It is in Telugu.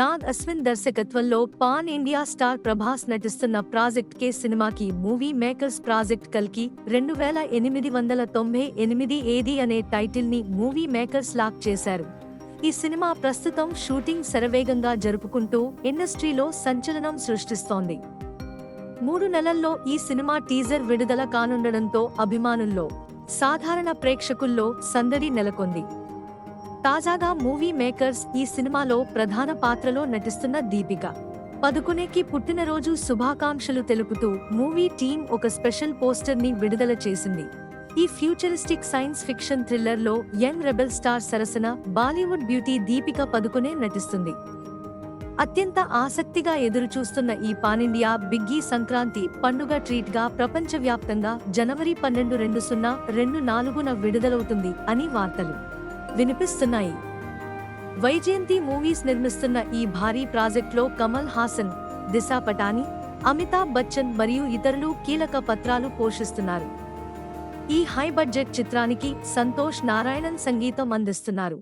నాగ్ అశ్విన్ దర్శకత్వంలో పాన్ ఇండియా స్టార్ ప్రభాస్ నటిస్తున్న ప్రాజెక్ట్ కే సినిమాకి మూవీ మేకర్స్ ప్రాజెక్ట్ కల్కి రెండు వేల ఎనిమిది వందల తొంభై ఎనిమిది ఏది అనే టైటిల్ని మూవీ మేకర్స్ లాక్ చేశారు. ఈ సినిమా ప్రస్తుతం షూటింగ్ శరవేగంగా జరుపుకుంటూ ఇండస్ట్రీలో సంచలనం సృష్టిస్తోంది. మూడు నెలల్లో ఈ సినిమా టీజర్ విడుదల కానుండడంతో అభిమానుల్లో సాధారణ ప్రేక్షకుల్లో సందడి నెలకొంది. తాజాగా మూవీ మేకర్స్ ఈ సినిమాలో ప్రధాన పాత్రలో నటిస్తున్న దీపిక. పదుకునేకి పుట్టినరోజు శుభాకాంక్షలు తెలుపుతూ మూవీ టీం ఒక స్పెషల్ పోస్టర్ని విడుదల చేసింది. ఈ ఫ్యూచరిస్టిక్ సైన్స్ ఫిక్షన్ థ్రిల్లర్లో యంగ్ రెబెల్ స్టార్ సరసన బాలీవుడ్ బ్యూటీ దీపిక పదుకునే నటిస్తుంది. అత్యంత ఆసక్తిగా ఎదురుచూస్తున్న ఈ పానిండియా బిగ్గీ సంక్రాంతి పండుగ ట్రీట్గా ప్రపంచవ్యాప్తంగా జనవరి పన్నెండు రెండు సున్నా రెండు నాలుగున విడుదలవుతుంది అని వార్తలు వినిపిస్తున్నాయి. వైజయంతి మూవీస్ నిర్మిస్తున్న ఈ భారీ ప్రాజెక్ట్లో కమల్ హాసన్ దిశా పటాని అమితాబ్ బచ్చన్ మరియు ఇతరులు కీలక పత్రాలు పోషిస్తున్నారు. ఈ హై బడ్జెట్ చిత్రానికి సంతోష్ నారాయణన్ సంగీతం అందిస్తున్నారు.